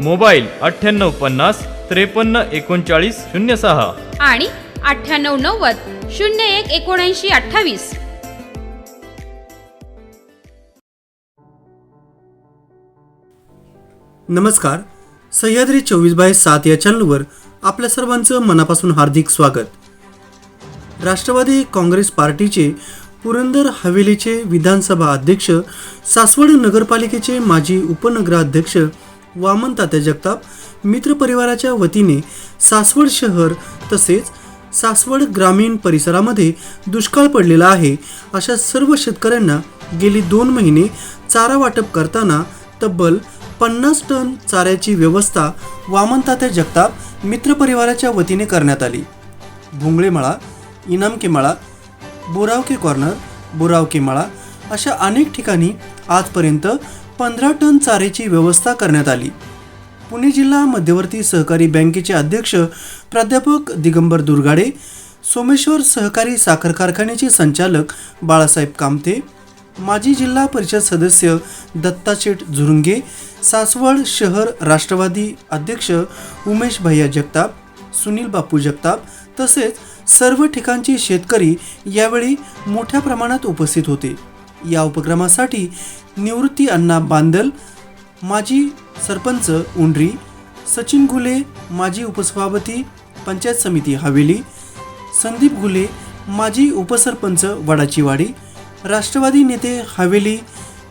Mobile अठ्ठ्याण्णव पन्नास त्रेपन्न एकोणचाळीस शून्य सहा. आणि अठ्ठ्याण्णव नव्वद शून्य एक एकोणऐंशी अठ्ठावीस. नमस्कार. सह्याद्री चोवीस बाय सात या चॅनलवर आपल्या सर्वांचं मनापासून हार्दिक स्वागत. राष्ट्रवादी काँग्रेस पार्टीचे पुरंदर हवेलीचे विधानसभा अध्यक्ष सासवड नगरपालिकेचे माजी उपनगराध्यक्ष वामन तात्या जगताप मित्र परिवाराच्या वतीने सासवड शहर तसेच सासवड ग्रामीण परिसरामध्ये दुष्काळ पडलेला आहे. अशा सर्व शेतकऱ्यांना गेली दोन महिने चारा वाटप करताना तब्बल पन्नास टन चाऱ्याची व्यवस्था वामनतात्या जगताप मित्र परिवाराच्या वतीने करण्यात आली. भोंगळेमळा इनामके मळा बोरावके कॉर्नर बोरावके मळा अशा अनेक ठिकाणी आजपर्यंत पंधरा टन चाऱ्याची व्यवस्था करण्यात आली. पुणे जिल्हा मध्यवर्ती सहकारी बँकेचे अध्यक्ष प्राध्यापक दिगंबर दुर्गाडे सोमेश्वर सहकारी साखर कारखान्याचे संचालक बाळासाहेब कामते माजी जिल्हा परिषद सदस्य दत्ताशेठ झुरुंगे सासवड शहर राष्ट्रवादी अध्यक्ष उमेश भैया जगताप सुनील बापू जगताप तसेच सर्व ठिकाणचे शेतकरी यावेळी मोठ्या प्रमाणात उपस्थित होते. या उपक्रमासाठी निवृत्ती अण्णा बांदल माजी सरपंच उंडरी सचिन घुले माजी उपसभापती पंचायत समिती हवेली संदीप घुले माजी उपसरपंच वडाचीवाडी राष्ट्रवादी नेते हवेली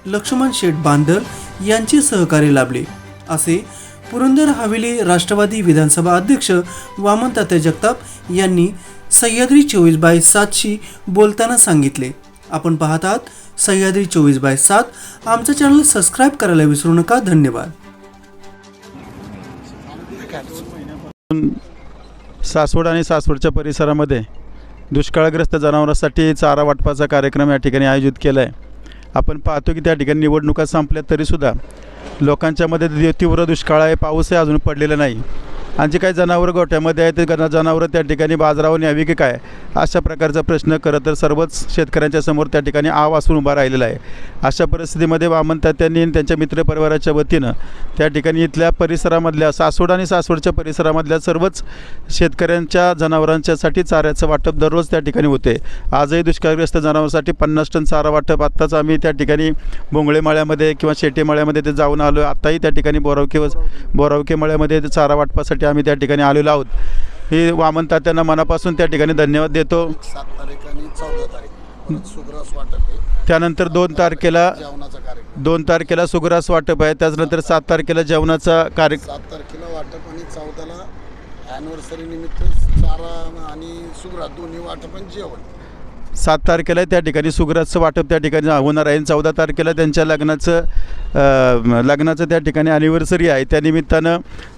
लक्ष्मण शेठ बांदल यांचे सहकार्य लाभले. असे पुरंदर हवेली राष्ट्रवादी विधानसभा अध्यक्ष वामनतात्या जगताप यांनी सह्याद्री चोवीस बाय सातशी बोलताना सांगितले. आपण पाहतात आहात सह्याद्री चोवीस बाय सात. आमचं चॅनल सबस्क्राईब करायला विसरू नका. धन्यवाद. सासवड आणि सासवडच्या परिसरामध्ये दुष्काळग्रस्त जनावरांसाठी चारा वाटपाचा कार्यक्रम या ठिकाणी आयोजित केला आहे आपण पाहतो की त्या ठिकाणी निवडणुका संपल्या तरीसुद्धा लोकांच्यामध्ये तीव्र दुष्काळ आहे. पाऊसही अजून पडलेला नाही. आणि जे काही जनावरं गोठ्यामध्ये आहेत ते जनावरं त्या ठिकाणी बाजारावर न्यावी की काय? अशा प्रकारचा प्रश्न खरं तर सर्वच शेतकऱ्यांच्या समोर त्या ठिकाणी आव असून उभा राहिलेला आहे. अशा परिस्थितीमध्ये वामन तात्यांनी त्यांच्या मित्रपरिवाराच्या वतीनं त्या ठिकाणी इथल्या परिसरामधल्या सासवड आणि सासवडच्या परिसरामधल्या सर्वच शेतकऱ्यांच्या जनावरांच्यासाठी चाऱ्याचं वाटप दररोज त्या ठिकाणी होते. आजही दुष्काळग्रस्त जनावरांसाठी पन्नास टन चारा वाटप. आत्ताच आम्ही त्या ठिकाणी बोंगळे माळ्यामध्ये किंवा शेटे ते जाऊन आलो आत्ताही त्या ठिकाणी बोरावके व बोरावके मळ्यामध्ये चारा वाटपासाठी आम्ही त्या ठिकाणी आलेलो आहोत. हे वामन तात्यांना मनापासून त्या ठिकाणी धन्यवाद देतो. सात तारीख आणि चौदा तारीख. सुग्रास वाटप आहे. त्यानंतर दोन तारखेला जेवणाचा कार्यक्रम. दोन तारखेला सुग्रास वाटप आहे. त्याच्यानंतर सात तारखेला जेवणाचा कार्य सात तारखेला वाटप आणि चौदाला ॲनिव्हर्सरी निमित्त चारा आणि सुग्रास दोन्ही वाटप आणि जेवण. सात तारखेला त्या ठिकाणी सुग्रासचं वाटप त्या ठिकाणी होणार आहे. आणि चौदा तारखेला त्यांच्या लग्नाचं लग्नाचं त्या ठिकाणी ॲनिव्हर्सरी आहे. त्या निमित्तानं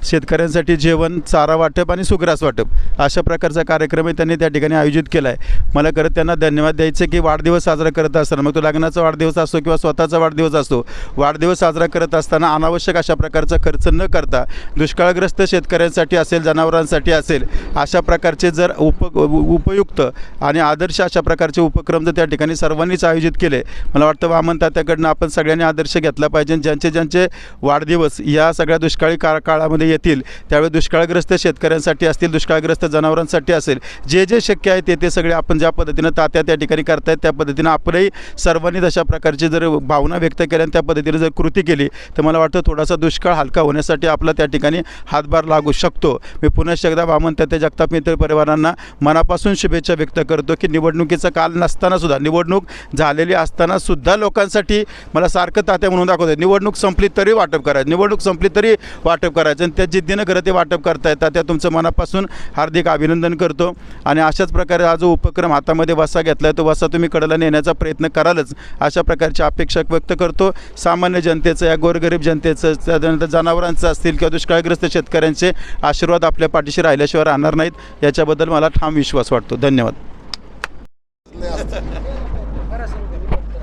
शेतकऱ्यांसाठी जेवण चारा वाटप आणि सुग्रास वाटप अशा प्रकारचा कार्यक्रमही त्यांनी त्या ठिकाणी आयोजित केला आहे मला खरं त्यांना धन्यवाद द्यायचं की वाढदिवस साजरा करत असताना मग तो लग्नाचा वाढदिवस असतो किंवा स्वतःचा वाढदिवस असतो वाढदिवस साजरा करत असताना अनावश्यक अशा प्रकारचा खर्च न करता दुष्काळग्रस्त शेतकऱ्यांसाठी असेल जनावरांसाठी असेल अशा प्रकारचे जर उप उपयुक्त आणि आदर्श अशा प्रकार प्रकारचे उपक्रम जर त्या ठिकाणी सर्वांनीच आयोजित केले मला वाटतं वामन तात्याकडनं आपण सगळ्यांनी आदर्श घेतला पाहिजे ज्यांचे ज्यांचे वाढदिवस या सगळ्या दुष्काळी का काळामध्ये येतील त्यावेळी दुष्काळग्रस्त शेतकऱ्यांसाठी असतील दुष्काळग्रस्त जनावरांसाठी असेल जे जे शक्य आहे ते ते सगळे आपण ज्या पद्धतीनं तात्या त्या ठिकाणी करतायत त्या पद्धतीनं आपणही सर्वांनी तशा प्रकारची जर भावना व्यक्त केल्या आणि त्या पद्धतीने जर कृती केली तर मला वाटतं थोडासा दुष्काळ हलका होण्यासाठी आपला त्या ठिकाणी हातभार लागू शकतो. मी पुन्हा एकदा वामन तात्या जगताप मित्र परिवारांना मनापासून शुभेच्छा व्यक्त करतो की निवडणुकीचा काल नसताना सुद्धा निवडणूक झालेली असताना सुद्धा लोकांसाठी मला सारखं तात्या म्हणून दाखवत निवडणूक संपली तरी वाटप करायचं निवडणूक संपली तरी वाटप करायचं आणि त्या जिद्दीनं खरं ते वाटप करता येतात त्या तुमचं मनापासून हार्दिक अभिनंदन करतो आणि अशाच प्रकारे हा जो उपक्रम हातामध्ये वसा घेतला आहे तो वसा तुम्ही कडला नेण्याचा प्रयत्न करालच अशा प्रकारची अपेक्षा व्यक्त करतो. सामान्य जनतेचं या गोरगरीब जनतेचं त्यानंतर जनावरांचं असतील किंवा दुष्काळग्रस्त शेतकऱ्यांचे आशीर्वाद आपल्या पाठीशी राहिल्याशिवाय राहणार नाहीत. याच्याबद्दल मला ठाम विश्वास वाटतो. धन्यवाद.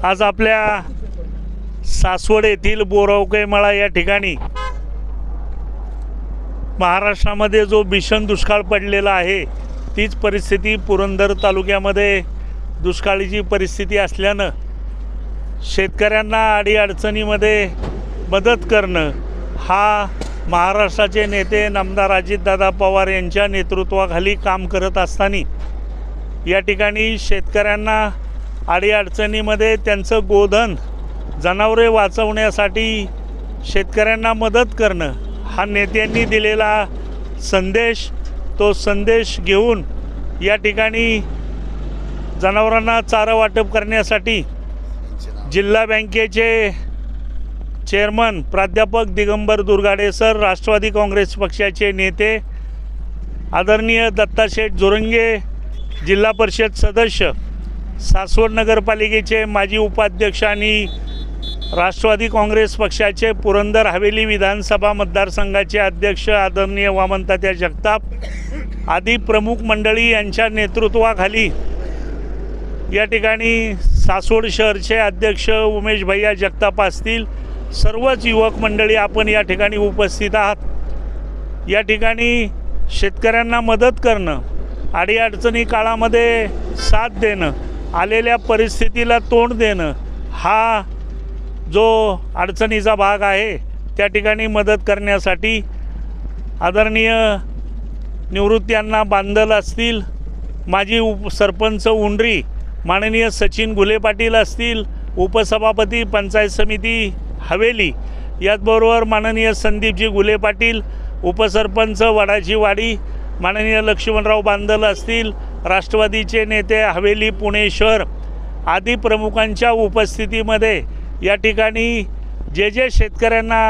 आज आपल्या सासवड येथील बोरावकेमळा या ठिकाणी महाराष्ट्रामध्ये जो भीषण दुष्काळ पडलेला आहे तीच परिस्थिती पुरंदर तालुक्यामध्ये दुष्काळीची परिस्थिती असल्यानं शेतकऱ्यांना अडीअडचणीमध्ये मदत करणं हा महाराष्ट्राचे नेते नामदार अजितदादा पवार यांच्या नेतृत्वाखाली काम करत असताना या ठिकाणी शेतकऱ्यांना अडीअडचणीमध्ये त्यांचं गोधन जनावरे वाचवण्यासाठी शेतकऱ्यांना मदत करणं हा नेत्यांनी दिलेला संदेश तो संदेश घेऊन या ठिकाणी जनावरांना चारा वाटप करण्यासाठी जिल्हा बँकेचे चेअरमन प्राध्यापक दिगंबर दुर्गाडे सर राष्ट्रवादी काँग्रेस पक्षाचे नेते आदरणीय दत्ताशेठ जोरंगे जिल्हा परिषद सदस्य सासवड नगरपालिकेचे माजी उपाध्यक्ष आणि राष्ट्रवादी काँग्रेस पक्षाचे पुरंदर हवेली विधानसभा मतदारसंघाचे अध्यक्ष आदरणीय वामनतात्या जगताप आदी प्रमुख मंडळी यांच्या नेतृत्वाखाली या ठिकाणी सासवड शहरचे अध्यक्ष उमेश भैया जगताप असतील. सर्वच युवक मंडळी आपण या ठिकाणी उपस्थित आहात. या ठिकाणी शेतकऱ्यांना मदत करणं अडीअडचणी काळामध्ये साथ देणं आलेल्या परिस्थितीला तोंड देणं हा जो अडचणीचा भाग आहे त्या ठिकाणी मदत करण्यासाठी आदरणीय निवृत्त्यांना बांधल असतील माजी उप सरपंच उंडरी माननीय सचिन घुले पाटील असतील उपसभापती पंचायत समिती हवेली याचबरोबर माननीय संदीपजी घुले पाटील उपसरपंच वडाची वाडी माननीय लक्ष्मणराव बांदल असतील राष्ट्रवादीचे नेते हवेली पुणे शहर आदी प्रमुखांच्या उपस्थितीमध्ये या ठिकाणी जे जे शेतकऱ्यांना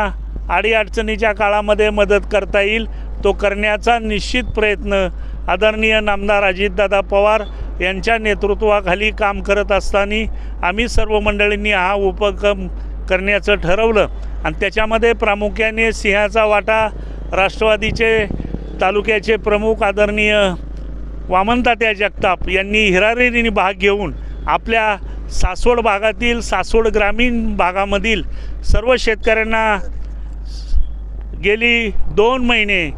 अडीअडचणीच्या काळामध्ये मदत करता येईल तो करण्याचा निश्चित प्रयत्न आदरणीय नामदार अजितदादा पवार यांच्या नेतृत्वाखाली काम करत असताना आम्ही सर्व मंडळींनी हा उपक्रम करण्याचं ठरवलं. आणि त्याच्यामध्ये प्रामुख्याने सिंहाचा वाटा राष्ट्रवादीचे तालुक्याचे प्रमुख आदरणीय वामनतात्या जगताप यांनी हिरारेरीने भाग घेऊन आपल्या सासवड भागातील सासवड ग्रामीण भागामधील सर्व शेतकऱ्यांना गेली दोन महिने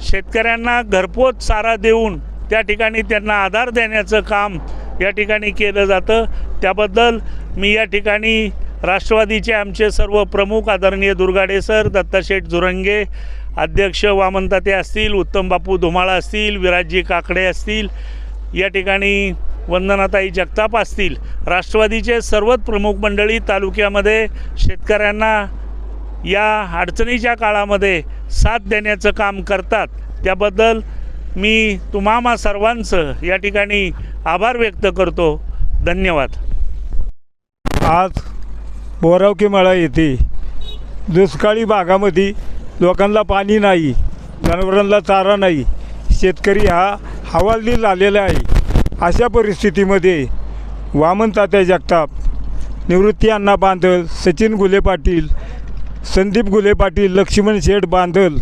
शेतकऱ्यांना घरपोच चारा देऊन त्या ठिकाणी त्यांना आधार देण्याचं काम या ठिकाणी केलं जातं. त्याबद्दल मी या ठिकाणी राष्ट्रवादीचे आमचे सर्व प्रमुख आदरणीय दुर्गाडे सर दत्ताशेठ जुरंगे अध्यक्ष वामनताते असतील उत्तम बापू धुमाळा असतील विराजजी काकडे असतील या ठिकाणी वंदनाताई जगताप असतील. राष्ट्रवादीचे सर्वच प्रमुख मंडळी तालुक्यामध्ये शेतकऱ्यांना या अडचणीच्या काळामध्ये साथ देण्याचं काम करतात. त्याबद्दल मी तुम्हा सर्वांचं या ठिकाणी आभार व्यक्त करतो. धन्यवाद. आज बोरावकी मळा येथे दुष्काळी भागामध्ये लोकांना पाणी नाही जनावरांना चारा नाही. शेतकरी हा हवालदिल आलेला आहे. अशा परिस्थितीमध्ये वामन तात्या जगताप निवृत्ती अण्णा बांधल सचिन गुले पाटील संदीप गुले पाटील लक्ष्मण शेठ बांधल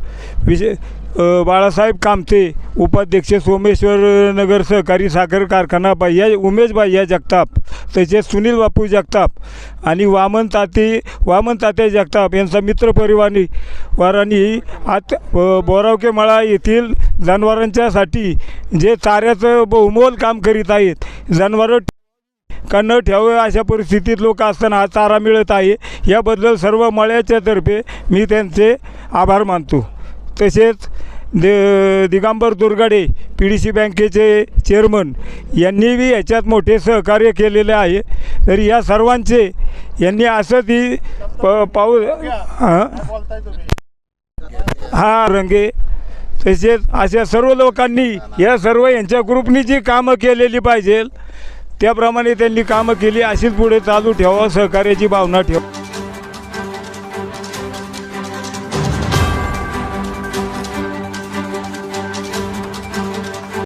विजय बाळासाहेब कामते उपाध्यक्ष सोमेश्वर नगर सहकारी साखर कारखाना बाह्या उमेश बाह्या जगताप तसेच सुनील बापू जगताप आणि वामन ताते वामन तात्या जगताप यांचा मित्रपरिवारी वारांनी आत बोरावके मळा येथील जनावरांच्यासाठी जे चाऱ्याचं बहुमोल काम करीत आहेत जनावरं का न ठेवावे अशा परिस्थितीत लोक असताना हा चारा मिळत आहे. याबद्दल सर्व मळ्याच्या तर्फे मी त्यांचे आभार मानतो. तसेच the Digambar Durgade P D C बँकेचे चेअरमन यांनी बी याच्यात मोठे सहकार्य केलेले आहे. तर या सर्वांचे यांनी असं ती प पाऊ हां? हा रंगे. तसेच अशा सर्व लोकांनी या सर्व यांच्या ग्रुपनी जी कामं केलेली पाहिजे त्याप्रमाणे त्यांनी कामं केली. अशीच पुढे चालू ठेवा सहकार्याची भावना ठेवा.